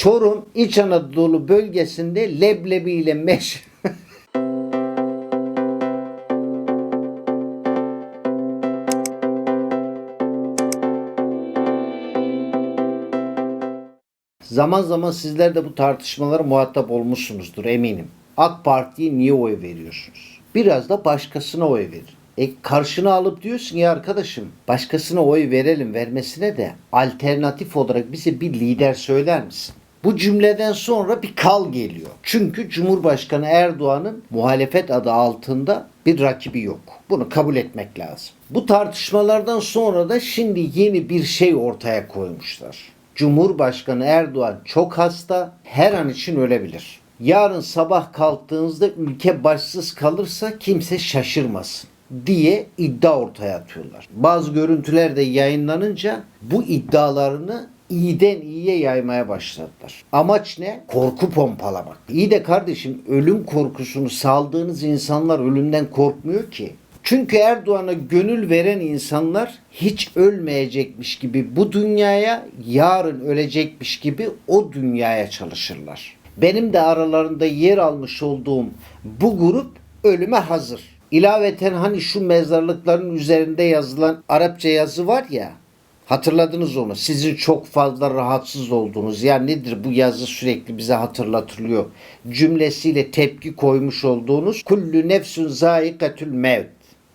Çorum İç Anadolu bölgesinde leblebi ile meş Zaman zaman sizler de bu tartışmalara muhatap olmuşsunuzdur eminim. AK Parti'ye niye oy veriyorsunuz? Biraz da başkasına oy verin. E karşına alıp diyorsun ya arkadaşım başkasına oy verelim vermesine de alternatif olarak bize bir lider söyler misin? Bu cümleden sonra bir kal geliyor. Çünkü Cumhurbaşkanı Erdoğan'ın muhalefet adı altında bir rakibi yok. Bunu kabul etmek lazım. Bu tartışmalardan sonra da şimdi yeni bir şey ortaya koymuşlar. Cumhurbaşkanı Erdoğan çok hasta, her an için ölebilir. Yarın sabah kalktığınızda ülke başsız kalırsa kimse şaşırmasın diye iddia ortaya atıyorlar. Bazı görüntüler de yayınlanınca bu iddialarını iyiden iyiye yaymaya başladılar. Amaç ne? Korku pompalamak. İyi de kardeşim ölüm korkusunu saldığınız insanlar ölümden korkmuyor ki. Çünkü Erdoğan'a gönül veren insanlar hiç ölmeyecekmiş gibi bu dünyaya, yarın ölecekmiş gibi o dünyaya çalışırlar. Benim de aralarında yer almış olduğum bu grup ölüme hazır. İlaveten hani şu mezarlıkların üzerinde yazılan Arapça yazı var ya, Hatırladınız onu. Sizin çok fazla rahatsız olduğunuz. Ya nedir bu yazı sürekli bize hatırlatılıyor. Cümlesiyle tepki koymuş olduğunuz kullu nefsun zaikatül mevt.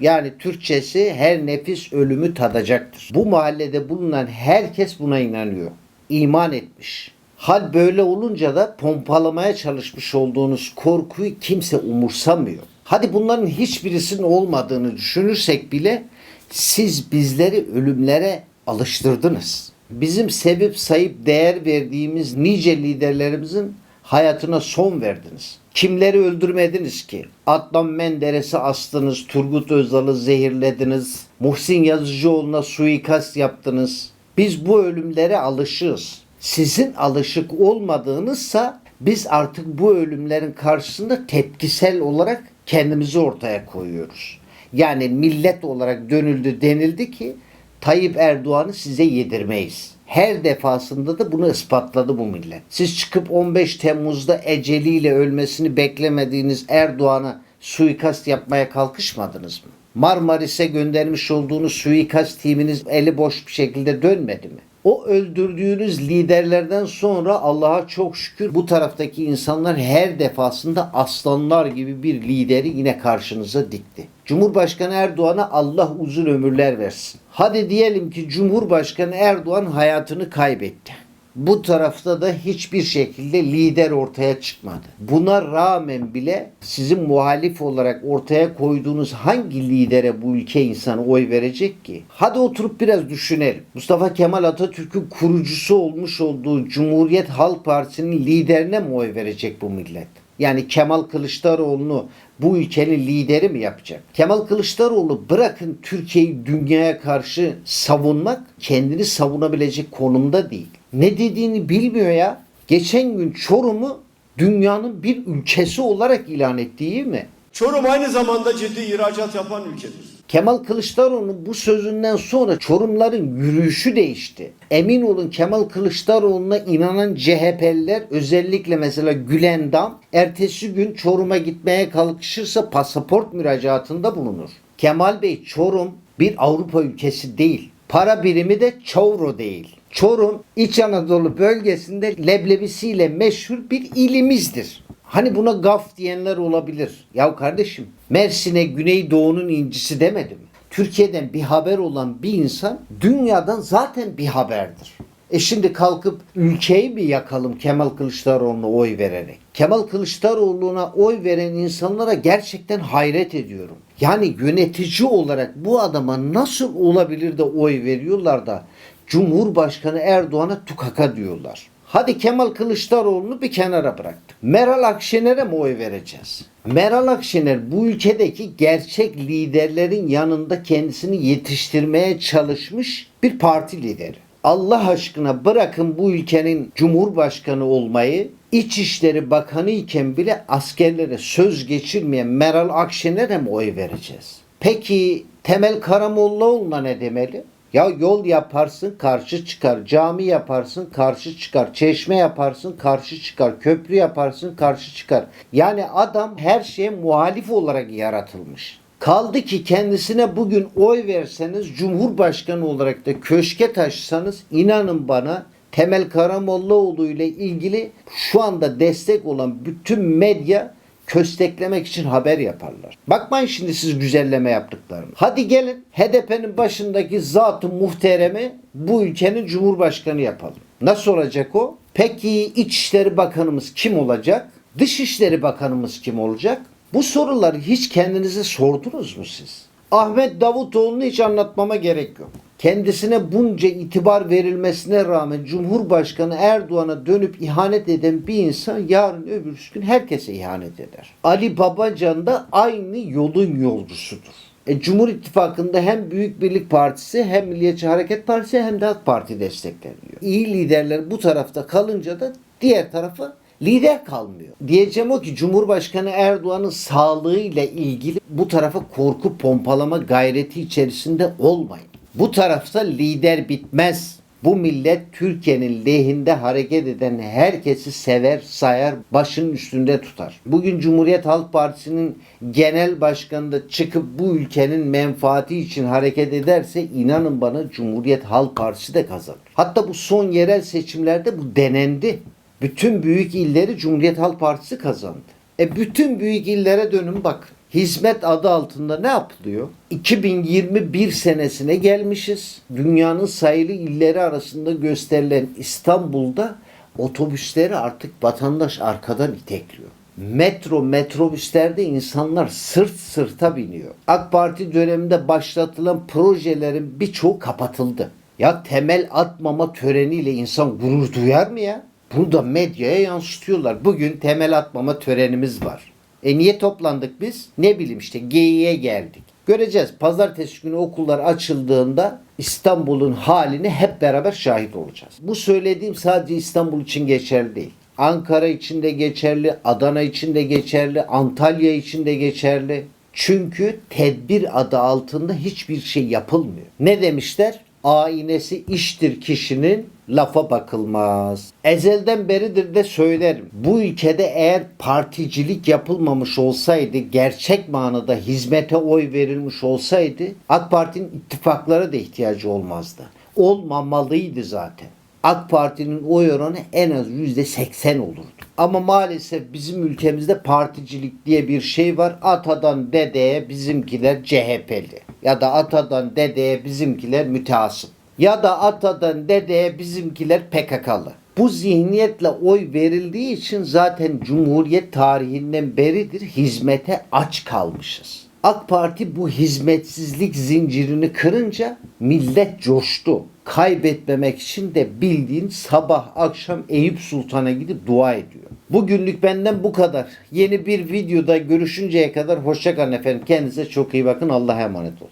Yani Türkçesi her nefis ölümü tadacaktır. Bu mahallede bulunan herkes buna inanıyor. İman etmiş. Hal böyle olunca da pompalamaya çalışmış olduğunuz korkuyu kimse umursamıyor. Hadi bunların hiçbirisinin olmadığını düşünürsek bile siz bizleri ölümlere alıştırdınız. Bizim sebep sayıp değer verdiğimiz nice liderlerimizin hayatına son verdiniz. Kimleri öldürmediniz ki? Adnan Menderes'i astınız, Turgut Özal'ı zehirlediniz, Muhsin Yazıcıoğlu'na suikast yaptınız. Biz bu ölümlere alışığız. Sizin alışık olmadığınızsa biz artık bu ölümlerin karşısında tepkisel olarak kendimizi ortaya koyuyoruz. Yani millet olarak dönüldü denildi ki Tayyip Erdoğan'ı size yedirmeyiz. Her defasında da bunu ispatladı bu millet. Siz çıkıp 15 Temmuz'da eceliyle ölmesini beklemediğiniz Erdoğan'a suikast yapmaya kalkışmadınız mı? Marmaris'e göndermiş olduğunuz suikast timiniz eli boş bir şekilde dönmedi mi? O öldürdüğünüz liderlerden sonra Allah'a çok şükür bu taraftaki insanlar her defasında aslanlar gibi bir lideri yine karşınıza dikti. Cumhurbaşkanı Erdoğan'a Allah uzun ömürler versin. Hadi diyelim ki Cumhurbaşkanı Erdoğan hayatını kaybetti. Bu tarafta da hiçbir şekilde lider ortaya çıkmadı. Buna rağmen bile sizin muhalif olarak ortaya koyduğunuz hangi lidere bu ülke insanı oy verecek ki? Hadi oturup biraz düşünelim. Mustafa Kemal Atatürk'ün kurucusu olmuş olduğu Cumhuriyet Halk Partisi'nin liderine mi oy verecek bu millet? Yani Kemal Kılıçdaroğlu'nu bu ülkenin lideri mi yapacak? Kemal Kılıçdaroğlu bırakın Türkiye'yi dünyaya karşı savunmak kendini savunabilecek konumda değil. Ne dediğini bilmiyor ya. Geçen gün Çorum'u dünyanın bir ülkesi olarak ilan etti değil mi? Çorum aynı zamanda ciddi ihracat yapan ülkedir. Kemal Kılıçdaroğlu'nun bu sözünden sonra Çorumların yürüyüşü değişti. Emin olun Kemal Kılıçdaroğlu'na inanan CHP'liler özellikle mesela Gülendam ertesi gün Çorum'a gitmeye kalkışırsa pasaport müracaatında bulunur. Kemal Bey Çorum bir Avrupa ülkesi değil. Para birimi de çavro değil. Çorum İç Anadolu bölgesinde leblebisiyle meşhur bir ilimizdir. Hani buna gaf diyenler olabilir. Ya kardeşim Mersin'e Güneydoğu'nun incisi demedim. Türkiye'den bir haber olan bir insan dünyadan zaten bir haberdir. E şimdi kalkıp ülkeyi mi yakalım Kemal Kılıçdaroğlu'na oy vererek? Kemal Kılıçdaroğlu'na oy veren insanlara gerçekten hayret ediyorum. Yani yönetici olarak bu adama nasıl olabilir de oy veriyorlar da Cumhurbaşkanı Erdoğan'a tukaka diyorlar. Hadi Kemal Kılıçdaroğlu'nu bir kenara bıraktık. Meral Akşener'e mi oy vereceğiz? Meral Akşener bu ülkedeki gerçek liderlerin yanında kendisini yetiştirmeye çalışmış bir parti lideri. Allah aşkına bırakın bu ülkenin cumhurbaşkanı olmayı, İçişleri Bakanı iken bile askerlere söz geçirmeyen Meral Akşener'e mi oy vereceğiz? Peki Temel Karamollaoğlu'na ne demeli? Ya yol yaparsın karşı çıkar, cami yaparsın karşı çıkar, çeşme yaparsın karşı çıkar, köprü yaparsın karşı çıkar. Yani adam her şeye muhalif olarak yaratılmış. Kaldı ki kendisine bugün oy verseniz Cumhurbaşkanı olarak da köşke taşısanız inanın bana Temel Karamollaoğlu ile ilgili şu anda destek olan bütün medya kösteklemek için haber yaparlar. Bakmayın şimdi siz güzelleme yaptıklarını. Hadi gelin HDP'nin başındaki zatı muhteremi bu ülkenin cumhurbaşkanı yapalım. Nasıl olacak o? Peki İçişleri Bakanımız kim olacak? Dışişleri Bakanımız kim olacak? Bu soruları hiç kendinize sordunuz mu siz? Ahmet Davutoğlu'nu hiç anlatmama gerek yok. Kendisine bunca itibar verilmesine rağmen Cumhurbaşkanı Erdoğan'a dönüp ihanet eden bir insan yarın öbür gün herkese ihanet eder. Ali Babacan da aynı yolun yolcusudur. E, Cumhur İttifakı'nda hem Büyük Birlik Partisi hem Milliyetçi Hareket Partisi hem de AK Parti destekleniyor. İyi liderler bu tarafta kalınca da diğer tarafa lider kalmıyor. Diyeceğim o ki Cumhurbaşkanı Erdoğan'ın sağlığıyla ilgili bu tarafa korku pompalama gayreti içerisinde olmayın. Bu tarafta lider bitmez. Bu millet Türkiye'nin lehinde hareket eden herkesi sever, sayar, başının üstünde tutar. Bugün Cumhuriyet Halk Partisi'nin genel başkanı da çıkıp bu ülkenin menfaati için hareket ederse inanın bana Cumhuriyet Halk Partisi de kazanır. Hatta bu son yerel seçimlerde bu denendi. Bütün büyük illeri Cumhuriyet Halk Partisi kazandı. E bütün büyük illere dönün bak. Hizmet adı altında ne yapılıyor? 2021 senesine gelmişiz. Dünyanın sayılı illeri arasında gösterilen İstanbul'da otobüsleri artık vatandaş arkadan itekliyor. Metro, metrobüslerde insanlar sırt sırta biniyor. AK Parti döneminde başlatılan projelerin birçoğu kapatıldı. Ya temel atmama töreniyle insan gurur duyar mı ya? Bunu da medyaya yansıtıyorlar. Bugün temel atmama törenimiz var. E niye toplandık biz? Ne bileyim işte geyiğe geldik. Göreceğiz. Pazartesi günü okullar açıldığında İstanbul'un halini hep beraber şahit olacağız. Bu söylediğim sadece İstanbul için geçerli değil. Ankara için de geçerli, Adana için de geçerli, Antalya için de geçerli. Çünkü tedbir adı altında hiçbir şey yapılmıyor. Ne demişler? Aynesi iştir kişinin lafa bakılmaz. Ezelden beridir de söylerim. Bu ülkede eğer particilik yapılmamış olsaydı, gerçek manada hizmete oy verilmiş olsaydı AK Parti'nin ittifaklara da ihtiyacı olmazdı. Olmamalıydı zaten. AK Parti'nin oy oranı en az %80 olurdu. Ama maalesef bizim ülkemizde particilik diye bir şey var. Atadan dedeye bizimkiler CHP'li. Ya da atadan dedeye bizimkiler müteasip. Ya da atadan dedeye bizimkiler PKK'lı. Bu zihniyetle oy verildiği için zaten Cumhuriyet tarihinden beridir hizmete aç kalmışız. AK Parti bu hizmetsizlik zincirini kırınca millet coştu. Kaybetmemek için de bildiğin sabah akşam Eyüp Sultan'a gidip dua ediyor. Bugünlük benden bu kadar. Yeni bir videoda görüşünceye kadar hoşçakalın efendim. Kendinize çok iyi bakın. Allah'a emanet olun.